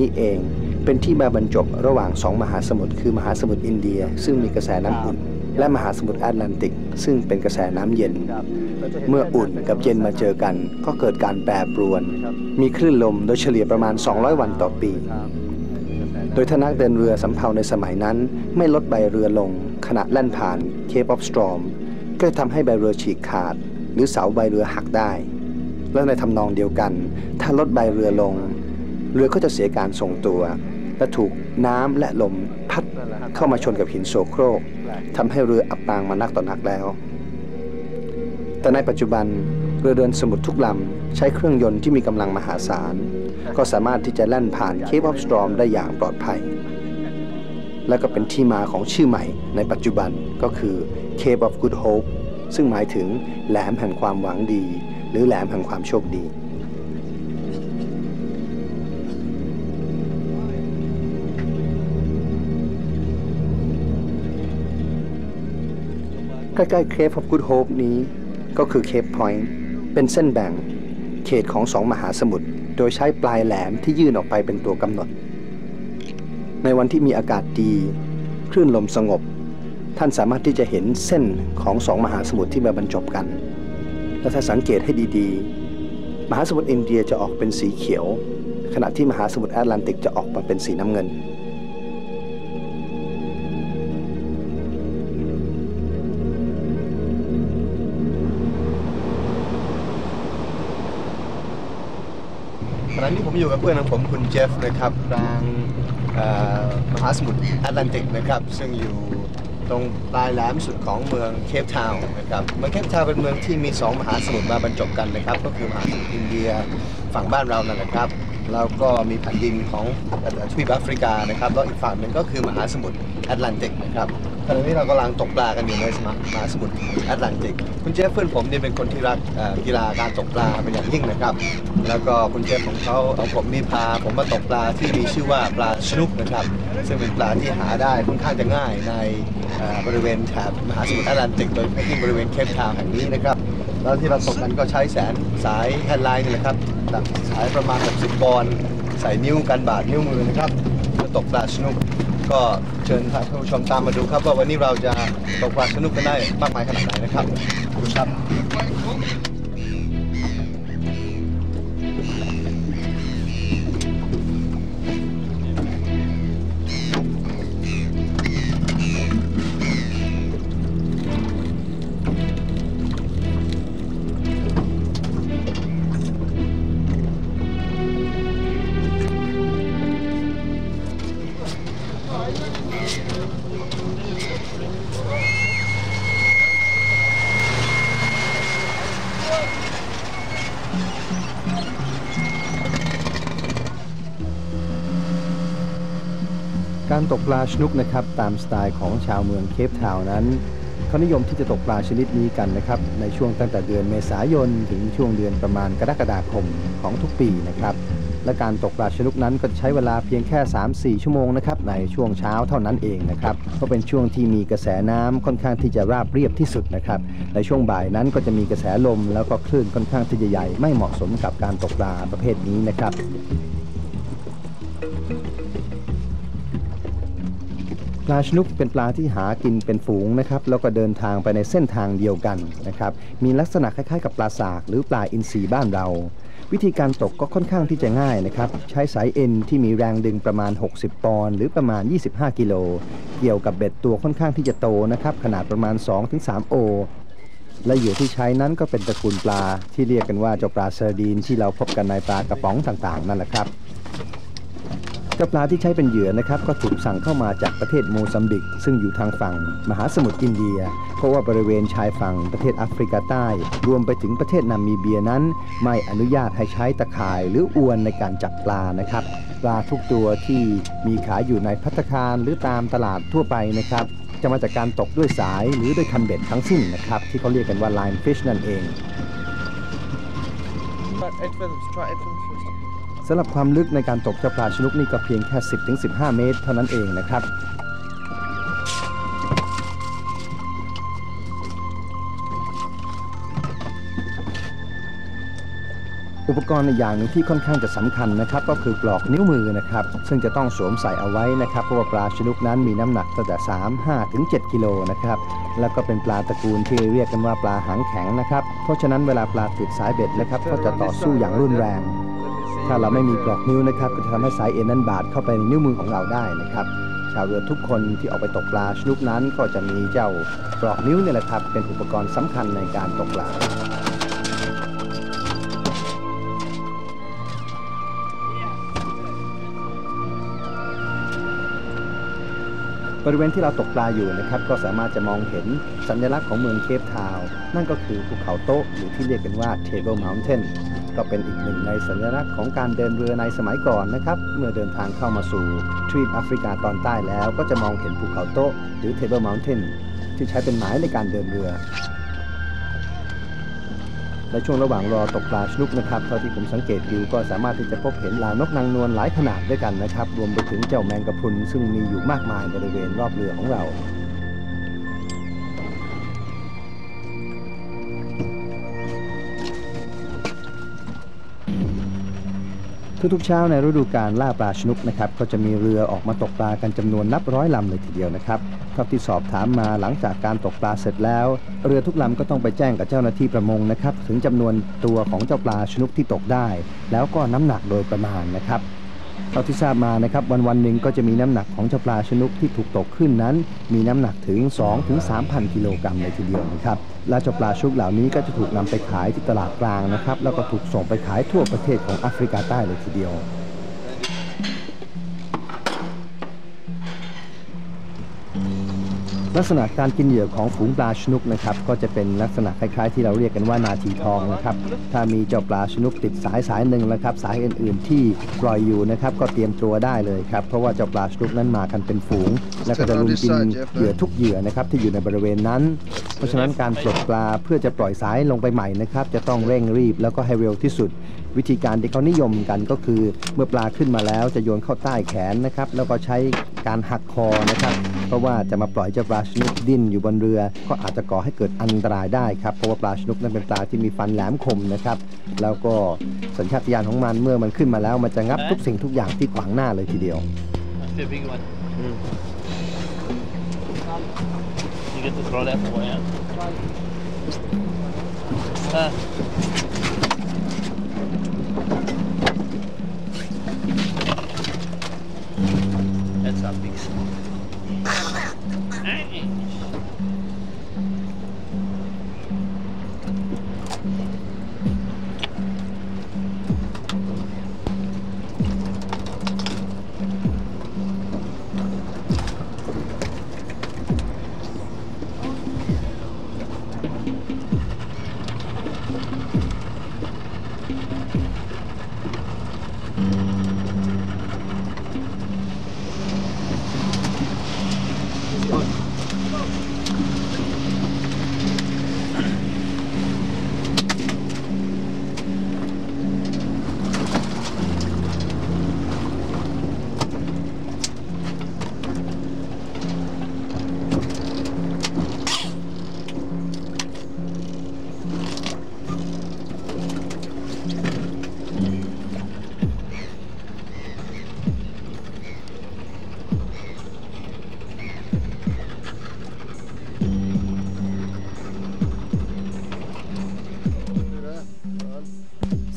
นี้เอง เป็นที่มาบรรจบระหว่างสองมหาสมุทรคือมหาสมุทรอินเดีย ซึ่งมีกระแสน้ำอุ่น และมหาสมุทรแอตแลนติก ซึ่งเป็นกระแสน้ำเย็น เมื่ออุ่นกับเย็นมาเจอกัน ก็เกิดการแปรปรวน มีคลื่นลมโดยเฉลี่ยประมาณ 200 วันต่อปี โดยถ้านักเดินเรือสำเภาในสมัยนั้น ไม่ลดใบเรือลง ขณะแล่นผ่าน Cape of Storm ก็จะทำให้ใบเรือฉีกขาด หรือเสาใบเรือหักได้และในทำนองเดียวกัน ถ้าลดใบเรือลง เรือก็จะเสียการทรงตัว และถูกน้ำและลมพัดเข้ามาชนกับหินโซโครกทำให้เรืออับปางมานักต่อนักแล้ว แต่ในปัจจุบันเรือเดินสมุทรทุกลำใช้เครื่องยนต์ที่มีกำลังมหาศาล ก็สามารถที่จะแล่นผ่าน Cape of Storm ได้อย่างปลอดภัย และก็เป็นที่มาของชื่อใหม่ในปัจจุบันก็คือ Cape of Good Hope ซึ่งหมายถึงแหลมแห่งความหวังดี หรือแหลมแห่งความโชคดี ใกล้ๆ Cape of Good Hope นี้ ก็คือ Cape Point เป็นเส้นแบ่งเขตของสองมหาสมุทรโดยใช้ปลายแหลมที่ยื่นออกไปเป็นตัวกำหนด ในวันที่มีอากาศดีคลื่นลมสงบ ท่านสามารถที่จะเห็นเส้นของสองมหาสมุทรที่มาบรรจบกัน และถ้าสังเกตให้ดีๆ มหาสมุทรอินเดียจะออกเป็นสีเขียว ขณะที่มหาสมุทรแอตแลนติกจะออกมาเป็นสีน้ำเงิน ขณะนี้ผมอยู่กับเพื่อนของผมคุณเจฟนะครับกลางมหาสมุทรแอตแลนติกนะครับซึ่งอยู่ตรงปลายแหลมสุดของเมืองเคปทาวน์นะครับเมืองเคปทาวน์เป็นเมืองที่มี 2 มหาสมุทรมาบรรจบกันนะครับ ก็คือมหาสมุทรอินเดียฝั่งบ้านเรานั่นแหละครับ แล้วก็มีแผ่นดินของทวีปแอฟริกานะครับแล้วอีกฝั่งหนึ่งก็คือมหาสมุทรแอตแลนติกนะครับขณะนี้เรากำลังตกปลากันอยู่ในมหาสมุทรแอตแลนติก คุณเจฟเพื่อนผมนี่เป็นคนที่รักกีฬาการตกปลาเป็นอย่างยิ่งนะครับ แล้วก็คุณเจฟของเขาของผมนี่พาผมมาตกปลาที่มีชื่อว่าปลาชนุกนะครับ ซึ่งเป็นปลาที่หาได้ค่อนข้างจะง่ายในบริเวณแถบมหาสมุทรแอตแลนติกโดยเฉพาะที่บริเวณเคปทาวน์แห่งนี้นะครับแล้วที่เราตกกันก็ใช้แสนสายแฮนไลน์นี่แหละครับ แบบสายประมาณ60ปอนด์ใส่นิ้วกันบาดนิ้วมือนะครับจะตกปลาสนุก ก็เชิญท่านผู้ชมตามมาดูครับ ว่าวันนี้เราจะตกปลาสนุกกันได้มากมายขนาดไหนนะครับดูครับ การตกปลาชนุกนะครับตามสไตล์ของชาวเมืองเคปทาวน์นั้นเขานิยมที่จะตกปลาชนิดนี้กันนะครับ ในช่วงตั้งแต่เดือนเมษายน ถึงช่วงเดือนประมาณกรกฎาคมของทุกปีนะครับ และการตกปลาชนุกนั้นก็ใช้เวลาเพียงแค่ 3-4 ชั่วโมงนะครับในช่วงเช้าเท่านั้นเองนะครับเพราะเป็นช่วงที่มีกระแสน้ำค่อนข้างที่จะราบเรียบที่สุดนะครับในช่วงบ่ายนั้นก็จะมีกระแสลม แล้วก็คลื่นค่อนข้างที่จะใหญ่ไม่เหมาะสมกับการตกปลาประเภทนี้นะครับ ลาชนุกเป็นปลาที่หากินเป็นฝูงนะครับแล้วก็เดินทางไปในเส้นทางเดียวกันนะครับมีลักษณะคล้ายๆ กับปลาสากหรือปลาอินทรีบ้านเรา วิธีการตกก็ค่อนข้างที่จะง่ายนะครับใช้สายเอ็นที่มีแรงดึงประมาณ 60 ปอนด์หรือประมาณ 25 กิโลเกี่ยวกับเบ็ดตัวค่อนข้างที่จะโตนะครับขนาดประมาณ 2-3 โอและเหยื่อที่ใช้นั้นก็เป็นตระกูลปลาที่เรียกกันว่าเจ้าปลาเซอร์ดีนที่เราพบกันในปลากระป๋องต่างๆ นั่นแหละครับ จ้าปลาที่ใช้เป็นเหยื่อนะครับ ก็ถูกสั่งเข้ามาจากประเทศโมซัมบิก ซึ่งอยู่ทางฝั่ง มหาสมุทรอินเดีย เพราะว่าบริเวณชายฝั่งประเทศแอฟริกาใต้ รวมไปถึงประเทศนามิเบียนั้น ไม่อนุญาตให้ใช้ตะข่ายหรืออวนในการจับปลานะครับ ปลาทุกตัวที่มีขายอยู่ในพัตคารหรือตามตลาดทั่วไปนะครับจะมาจากการตกด้วยสายหรือด้วยคันเบ็ดทั้งสิ้นนะครับ ที่เขาเรียกกันว่า line fish นั่นเอง สำหรับความลึกในการตกเจ้าปลาชนุกนี่ก็เพียงแค่ 10-15 เมตร เท่านั้นเองนะครับอุปกรณ์อีกอย่างหนึ่งที่ค่อนข้างจะสำคัญนะครับก็คือปลอกนิ้วมือนะครับซึ่งจะต้องสวมใส่เอาไว้นะครับเพราะว่าปลาชนุกนั้นมีน้ำหนักตั้งแต่ 3 5ถึง7กิโลนะครับแล้วก็เป็นปลาตระกูลที่เรียกกันว่าปลาหางแข็งนะครับเพราะฉะนั้นเวลาปลาติดสายเบ็ดนะครับก็จะต่อสู้อย่างรุนแรง ถ้าเราไม่มีปลอกนิ้วนะครับ ก็จะทำให้สายเอ็นนั้นบาดเข้าไปในนิ้วมือของเราได้นะครับ ชาวเรือทุกคนที่ออกไปตกปลาชนุกนั้นก็จะมีเจ้าปลอกนิ้วเนี่ยแหละครับ เป็นอุปกรณ์สำคัญในการตกปลาบริเวณที่เราตกปลาอยู่นะครับก็สามารถจะมองเห็นสัญลักษณ์ของเมืองเคปทาวน์นั่นก็คือภูเขาโต๊ะหรือที่เรียกกันว่า Table Mountain ก็เป็นอีกหนึ่งในสัญลักษณ์ของการเดินเรือในสมัยก่อนนะครับ เมื่อเดินทางเข้ามาสู่ทวีปแอฟริกาตอนใต้แล้ว ก็จะมองเห็นภูเขาโต๊ะหรือ Table Mountain ที่ใช้เป็นหมายในการเดินเรือในช่วงระหว่างรอตกปลาชนุกนะครับเท่าที่ผมสังเกตดูก็สามารถที่จะพบเห็นลานกนางนวลหลายขนาดด้วยกันนะครับ รวมไปถึงเจ้าแมงกะพรุนซึ่งมีอยู่มากมายบริเวณรอบเรือของเรา ทุกๆเช้าในฤดูการล่าปลาชนุกนะครับก็จะมีเรือออกมาตกปลากันจำนวนนับร้อยลำเลยทีเดียวนะครับเท่าที่สอบถามมาหลังจากการตกปลาเสร็จแล้ว เรือทุกลำก็ต้องไปแจ้งกับเจ้าหน้าที่ประมงนะครับถึงจำนวนตัวของเจ้าปลาชนุกที่ตกได้ แล้วก็น้ำหนักโดยประมาณนะครับ เท่าที่ทราบมานะครับวันวันหนึ่งก็จะมีน้ำหนักของเจ้าปลาชนุกที่ถูกตกขึ้นนั้น มีน้ำหนักถึง 2-3ถึง3,000 กิโลกรัมเลยทีเดียวนะครับและเจ้าปลาชุกเหล่านี้ก็จะถูกนำไปขายที่ตลาดกลางนะครับแล้วก็ถูกส่งไปขายทั่วประเทศของแอฟริกาใต้เลยทีเดียว ลักษณะการกินเหยื่อของฝูงปลาชนุกนะครับก็จะเป็นลักษณะคล้ายๆ ที่เราเรียกกันว่านาทีทองนะครับถ้ามีเจ้าปลาชนุกติดสายสายหนึ่งนะครับสายอื่นๆ ที่ปล่อยอยู่นะครับก็เตรียมตัวได้เลยครับเพราะว่าเจ้าปลาชนุกนั้นมากันเป็นฝูง และก็จะรุมกินเหยื่อทุกเหยื่อนะครับที่อยู่ในบริเวณนั้น เพราะฉะนั้นการปลดปลาเพื่อจะปล่อยสายลงไปใหม่นะครับจะต้องเร่งรีบแล้วก็ให้เร็วที่สุด วิธีการที่เขานิยมกันก็คือ เมื่อปลาขึ้นมาแล้วจะโยนเข้าใต้แขนนะครับแล้วก็ใช้ การหักคอนะครับ เพราะว่าจะมาปล่อยเจ้าปลาชนุกดิ้นอยู่บนเรือ ก็อาจจะก่อให้เกิดอันตรายได้ครับ เพราะว่าปลาชนุกนั้นเป็นปลาที่มีฟันแหลมคมนะครับ แล้วก็สัญชาตญาณของมันเมื่อมันขึ้นมาแล้ว มันจะงับทุกสิ่งทุกอย่างที่ขวางหน้าเลยทีเดียว That's the big one. You get to throw that away, yeah? Ah. Parabéns.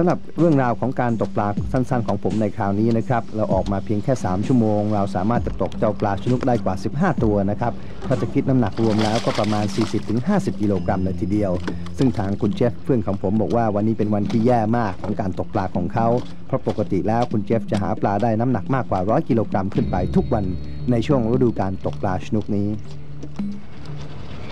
สำหรับเรื่องราวของการตกปลาสั้น ๆ ของผมในคราวนี้นะครับ เราออกมาเพียงแค่ 3 ชั่วโมง เราสามารถจะตกเจ้าปลาชนุกได้กว่า 15 ตัวนะครับ ถ้าจะคิดน้ำหนักรวมแล้วก็ประมาณ 40-50 กิโลกรัมเลยทีเดียว ซึ่งทางคุณเจฟเพื่อนของผมบอกว่าวันนี้เป็นวันที่แย่มากของการตกปลาของเขา เพราะปกติแล้วคุณเจฟจะหาปลาได้น้ำหนักมากกว่า 100 กิโลกรัมขึ้นไปทุกวันในช่วงฤดูการตกปลาชนุกนี้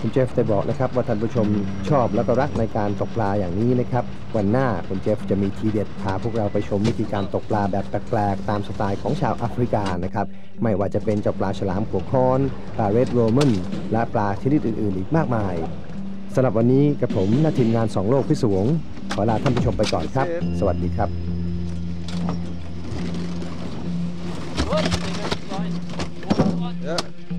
คุณเจฟได้บอกนะครับว่าท่านผู้ชมชอบแล้วก็รักในการตกปลาอย่างนี้นะครับ วันหน้าคุณเจฟจะมีทีเด็ดพาพวกเราไปชมวิธีการตกปลาแบบแปลกๆตามสไตล์ของชาวแอฟริกานะครับไม่ว่าจะเป็นเจ้าปลาฉลามหัวค้อนปลาเรดโรมันและปลาชนิดอื่นๆ อีกมากมายสำหรับวันนี้กับผมและทีมงานสองโลกพิศวงขอลาท่านผู้ชมไปก่อนครับ สวัสดีครับ Yeah.